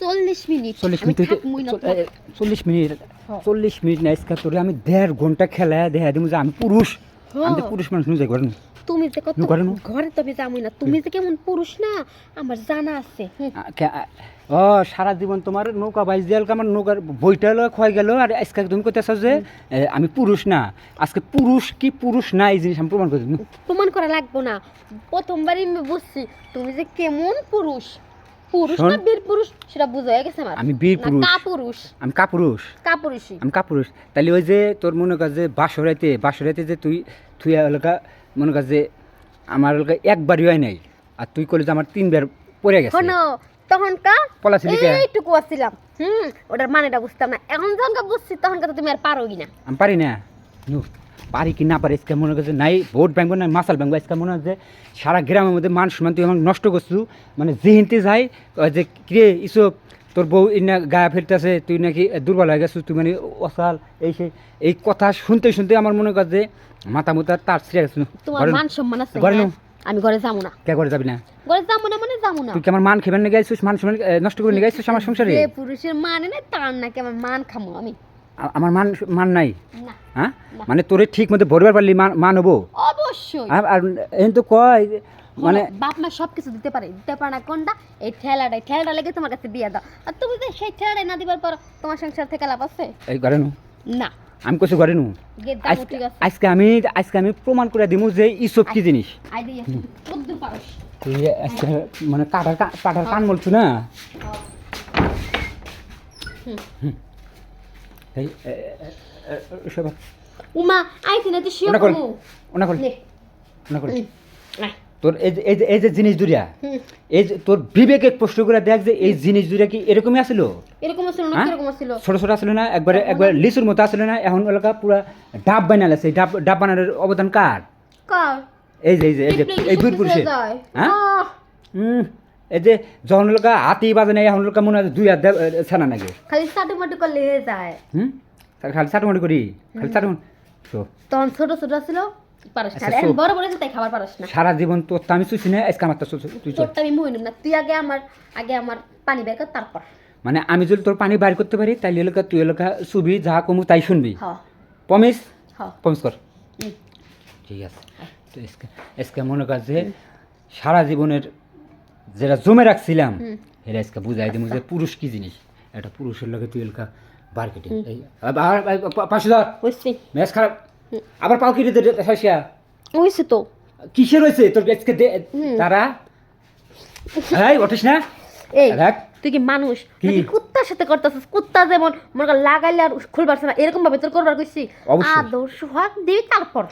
চল্লিশ মিনিট। চল্লিশ মিনিট। চল্লিশ মিনিট। চল্লিশ মিনিট না তোরে আমি দেড় ঘণ্টা খেলা দেখা দিব যে আমি পুরুষ। আমি। পুরুষ মানুষ নিয়ে ঘরে তুমি যে কত? ঘরে তবে যামই না তুমি যে কেমন পুরুষ না আমার জানা আছে। ও সারা জীবন তোমার নৌকা বাইশ দিয়াল আমার নৌকার বইটা লো ক্ষয় গেল আর আজকে তুমি করতেছ যে আমি পুরুষ না। আজকে পুরুষ কি পুরুষ না এই জিনিস আমি প্রমাণ করে প্রমাণ করা লাগবো না। প্রথমবারই আমি বুঝছি তুমি যে কেমন পুরুষ। পুরুষ না বীর পুরুষ? সেটা বুঝা হয়ে গেছে আমার। আমি বীর পুরুষ। কা পুরুষ আমি কাপুরুষ। কা পুরুষই আমি কাপুরুষ। তাহলে ওই যে তোর মনে কর যে বাসরাইতে বাসরাইতে যে তুই তুই এলাকা মনে কর যে আমার এলাকা একবারই হয় নাই। আর তুই করলে যে আমার তিনবার পড়ে গেছে। তখন কা? এইটুকু আসছিলাম হুম ওটার মানেটা বুঝতাম না। এখন যখন বুঝছি তখন তো তুমি আর পারোই না। আমি পারি না। নু পারি কি না পারি আজকে মনে করছে নাই ভোট ব্যাংক না মাসাল ব্যাংক আজকে মনে যে সারা গ্রামের মধ্যে মান সম্মান তুই আমার নষ্ট করছু। মানে যেহিনতে যাই যে কিরে ইসব তোর বউ ইনা গায়ে ফেলতেছে তুই নাকি দুর্বল হয়ে গেছিস তুই মানে অসাল এই সেই এই কথা শুনতে শুনতে আমার মনে কর যে মাথা মুতা তার ছিঁড়ে গেছিল তোমার ঘরে মান সম্মান আছে ঘরে? আমি ঘরে যাব না। কে করে যাবি না? ঘরে যাব না মানে যাব না। তুই কি আমার মান খেবেন না গাইছিস মান সম্মান নষ্ট করে নিয়ে গাইছিস আমার সংসারে? যে পুরুষের মানে না তার নাকি আমার মান খামো আমি। আমার মান মান নাই? হ্যাঁ? মানে তোরে ঠিক মতো ভরবার পারলি মান হব? অবশ্যই। আর এখন তো কয় মানে বাপ মা সব কিছু দিতে পারে। দিতে পারে না কোনটা? এই ঠেলাটাই ঠেলাটা লেগে তোমার কাছে বিয়ে দাও। আর তুমি যে সেই ঠেলাটাই না দিবার পর তোমার সংসার থেকে লাভ আছে? এই ঘরে নু। না। আমি কইছি ঘরে নু। আজকে আমি আজকে আমি প্রমাণ করে দিমু যে ইসব কি জিনিস। তুই আজকে মানে কাটার কাটার কান বলছু না? এই উমা না। শিও কমু ওনা ওনা তোর এই যে এই জিনিস দুরিয়া এই যে তোর বিবেকে প্রশ্ন করে দেখ যে এই জিনিস দুরিয়া কি এরকমই আসলো? এরকম ছিল না হ্যাঁ? ছোট ছোট আসলে না একবারে একবার লিচুর মতো আসলে না এখন এলাকা পুরা ডাব বানালে সেই ডাব ডাব বানানোর অবদান কার? কার? এই যে এই যে এই যে এই শুকিয়ে পুরুষের হ্যাঁ হুম এই যে যখন লোকা হাতি বাজে নাই এখন লোকা মনে হয় দুই হাত ছানা নাগে খালি সাটু মাটু করলে হয়ে যায়। হুম? খালি চাটমাটি করি? খালি চাটমাটি শো। তখন ছোট ছোট ছিল আচ্ছা, সারা জীবন তোর তো আমি চুছি না আজকে আমার তুই আমি মুই না। তুই আগে আমার আগে আমার পানি বের কর তারপর। মানে আমি যদি তোর পানি বাইর করতে পারি তাইলে এলাকা তুই এলাকা শুবি যা কমু তাই শুনবি। প্রমিস প্রমিস কর। ঠিক আছে। আজকে মনে কর যে সারা জীবনের যেটা জমে রাখছিলাম। এটা আজকে বুঝাই দিব যে পুরুষ কি জিনিস? একটা পুরুষের লগে তুই এলাকা মার্কেটিং পাঁচশো ধর। ম্যাচ খারাপ। আবার পাও দে হাসিয়া হয়েছে তো। কিসের হয়েছে তোর আজকে তারা? এই ওঠিস না? এই তুই কি মানুষ? নাকি কুত্তার সাথে করতেছিস? কুত্তা যেমন মনে লাগাইলে আর খুলবার না এরকম ভাবে তোর করবার কইছি। অবশ্যই। আদর সোহাগ দিবি তারপর।